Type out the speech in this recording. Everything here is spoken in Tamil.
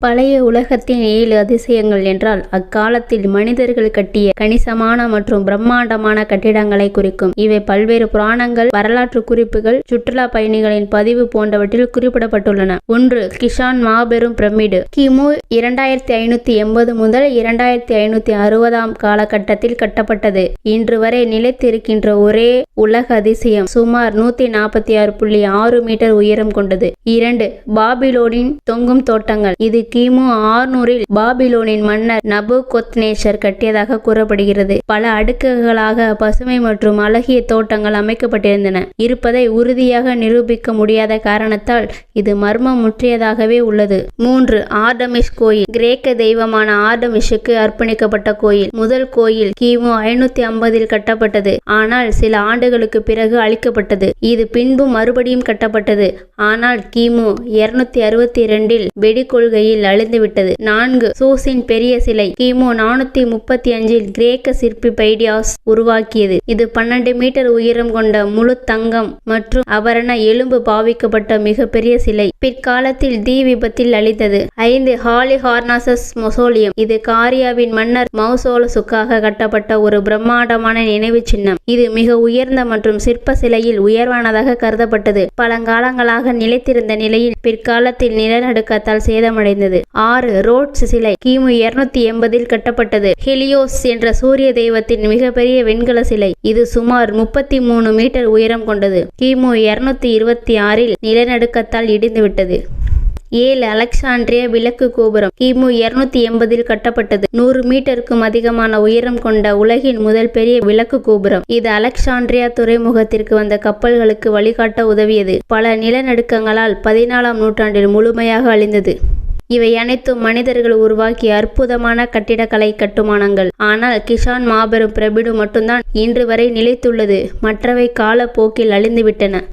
பழைய உலகத்தின் ஏழு அதிசயங்கள் என்றால் அக்காலத்தில் மனிதர்கள் கட்டிய கணிசமான மற்றும் பிரம்மாண்டமான கட்டிடங்களை குறிக்கும். இவை பல்வேறு புராணங்கள் வரலாற்று குறிப்புகள் சுற்றுலா பயணிகளின் பதிவு போன்றவற்றில் குறிப்பிடப்பட்டுள்ளன. ஒன்று கிஷான் மாபெரும் பிரமிடு. கிமு இரண்டாயிரத்தி ஐநூத்தி எண்பது முதல் இரண்டாயிரத்தி ஐநூத்தி அறுபதாம் காலகட்டத்தில் கட்டப்பட்டது. இன்று வரை நிலைத்திருக்கின்ற ஒரே உலக அதிசயம் சுமார் நூத்தி நாற்பத்தி ஆறு புள்ளி ஆறு மீட்டர் உயரம் கொண்டது. இரண்டு பாபிலோனின் தொங்கும் தோட்டங்கள். இது கிமு ஆறுநூறில் பாபிலோனின் மன்னர் நபு கொத்னேஷர் கட்டியதாக கூறப்படுகிறது. பல அடுக்குகளாக பசுமை மற்றும் அழகிய தோட்டங்கள் அமைக்கப்பட்டிருந்தன. இருப்பதை உறுதியாக நிரூபிக்க முடியாத காரணத்தால் இது மர்மம் முற்றியதாகவே உள்ளது. மூன்று ஆர்டமிஸ் கோயில். கிரேக்க தெய்வமான ஆர்டமிஷுக்கு அர்ப்பணிக்கப்பட்ட கோயில். முதல் கோயில் கிமு ஐநூத்தி ஐம்பதில் கட்டப்பட்டது. ஆனால் சில ஆண்டுகளுக்கு பிறகு அழிக்கப்பட்டது. இது பின்பு மறுபடியும் கட்டப்பட்டது. ஆனால் கிமு இருநூத்தி அறுபத்தி இரண்டில் வெடிக்கொள்கையில் அழிந்துவிட்டது. நான்கு சூசின் பெரிய சிலை கிமு நானூத்தி முப்பத்தி அஞ்சில் கிரேக்க சிற்பி பைடியாஸ் உருவாக்கியது. இது பன்னெண்டு மீட்டர் உயரம் கொண்ட முழு தங்கம் மற்றும் அபரண எலும்பு பாவிக்கப்பட்ட மிகப்பெரிய சிலை. பிற்காலத்தில் தீ விபத்தில் அழிந்தது. ஐந்து ஹாலி ஹார்னாசஸ் மொசோலியம். இது காரியாவின் மன்னர் மௌசோலசுக்காக கட்டப்பட்ட ஒரு பிரம்மாண்டமான நினைவு சின்னம். இது மிக உயர்ந்த மற்றும் சிற்ப சிலையில் உயர்வானதாக கருதப்பட்டது. பழங்காலங்களாக நிலைத்திருந்த நிலையில் பிற்காலத்தில் நிலநடுக்கத்தால் சேதமடைந்தது. ஆறு ரோட்ஸ் சிலை கிமு இருநூத்தி எண்பதில் கட்டப்பட்டது. ஹெலியோஸ் என்ற சூரிய தெய்வத்தின் மிகப்பெரிய வெண்கல சிலை. இது சுமார் முப்பத்தி மூணு மீட்டர் உயரம் கொண்டது. கிமு இருநூத்தி இருபத்தி ஆறில் நிலநடுக்கத்தால் இடிந்துவிட்டது ஏழு அலெக்சாண்ட்ரியா விளக்கு கோபுரம் கிமு இருநூத்தி எண்பதில் கட்டப்பட்டது. நூறு மீட்டருக்கும் அதிகமான உயரம் கொண்ட உலகின் முதல் பெரிய விளக்கு கோபுரம். இது அலெக்சாண்ட்ரியா துறைமுகத்திற்கு வந்த கப்பல்களுக்கு வழிகாட்ட உதவியது. பல நிலநடுக்கங்களால் பதினாலாம் நூற்றாண்டில் முழுமையாக அழிந்தது. இவை அனைத்தும் மனிதர்கள் உருவாக்கிய அற்புதமான கட்டிடக்கலை கட்டுமானங்கள். ஆனால் கிஷான் மாபெரும் பிரமிடு மட்டும்தான் இன்று வரை நிலைத்துள்ளது. மற்றவை காலப்போக்கில் அழிந்துவிட்டன.